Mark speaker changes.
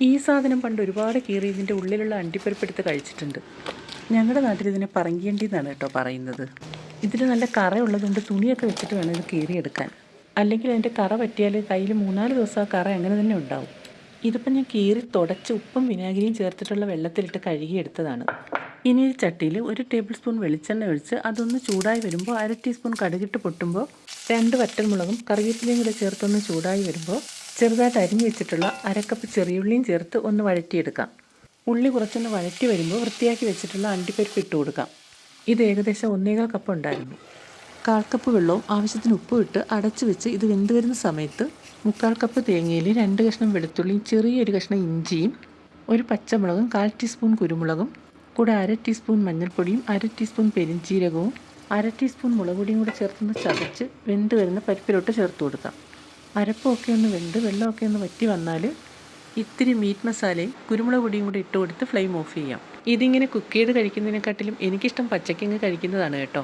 Speaker 1: ഈ സാധനം പണ്ട് ഒരുപാട് കീറി ഇതിന്റെ ഉള്ളിലുള്ള അണ്ടിപ്പരിപ്പെടുത്ത് കഴിച്ചിട്ടുണ്ട്. ഞങ്ങളുടെ നാട്ടിൽ ഇതിനെ പറങ്കിയണ്ടി എന്നാണ് കേട്ടോ പറയുന്നത്. ഇതിൽ നല്ല കറ ഉള്ളതുകൊണ്ട് തുണിയൊക്കെ വെച്ചിട്ട് വേണം ഇത് കീറിയെടുക്കാൻ. അല്ലെങ്കിൽ അതിന്റെ കറ പറ്റിയാൽ കയ്യിൽ മൂന്നാൽ ദിവസം ആ കറ അങ്ങനെ തന്നെ ഉണ്ടാവും. ഇതിപ്പം ഞാൻ കീറി തുടച്ച് ഉപ്പും വിനാഗിരിയും ചേർത്തിട്ടുള്ള വെള്ളത്തിലിട്ട് കഴുകിയെടുത്തതാണ്. ഇനി ഈ ചട്ടിയിൽ ഒരു ടേബിൾ സ്പൂൺ വെളിച്ചെണ്ണ ഒഴിച്ച് അതൊന്ന് ചൂടായി വരുമ്പോൾ അര ടീസ്പൂൺ കടുകിട്ട് പൊട്ടുമ്പോൾ രണ്ട് വറ്റൽമുളകും കറിവേപ്പിലയും കൂടെ ചേർത്തൊന്ന് ചൂടായി വരുമ്പോൾ ചെറുതായിട്ട് അരിഞ്ഞു വെച്ചിട്ടുള്ള അരക്കപ്പ് ചെറിയുള്ളിയും ചേർത്ത് ഒന്ന് വഴറ്റിയെടുക്കാം. ഉള്ളി കുറച്ചൊന്ന് വഴറ്റി വരുമ്പോൾ വൃത്തിയാക്കി വെച്ചിട്ടുള്ള അണ്ടിപ്പരിപ്പ് ഇട്ട് കൊടുക്കാം. ഇത് ഏകദേശം ഒന്നേകാൽ കപ്പ് ഉണ്ടായിരുന്നു. കാൽ കപ്പ് വെള്ളവും ആവശ്യത്തിന് ഉപ്പും ഇട്ട് അടച്ചു വെച്ച് ഇത് വെന്ത് വരുന്ന സമയത്ത് മുക്കാൽ കപ്പ് തേങ്ങയിൽ രണ്ട് കഷ്ണം വെളുത്തുള്ളിയും ചെറിയൊരു കഷ്ണം ഇഞ്ചിയും ഒരു പച്ചമുളകും കാൽ ടീസ്പൂൺ കുരുമുളകും കൂടെ അര ടീസ്പൂൺ മഞ്ഞൾപ്പൊടിയും അര ടീസ്പൂൺ പെരിഞ്ചീരകവും അര ടീസ്പൂൺ മുളക് പൊടിയും കൂടെ ചേർത്തൊന്ന് ചതച്ച് വെന്ത് വരുന്ന പരിപ്പിലോട്ട് ചേർത്ത് കൊടുക്കാം. അരപ്പൊക്കെ ഒന്ന് വെന്ത് വെള്ളമൊക്കെ ഒന്ന് വറ്റി വന്നാൽ ഇത്തിരി മീറ്റ് മസാലയും കുരുമുളക് പൊടിയും കൂടി ഇട്ട് കൊടുത്ത് ഫ്ലെയിം ഓഫ് ചെയ്യാം. ഇതിങ്ങനെ കുക്ക് ചെയ്ത് കഴിക്കുന്നതിനെക്കാട്ടിലും എനിക്കിഷ്ടം പച്ചക്കങ്ങ് കഴിക്കുന്നതാണ് കേട്ടോ.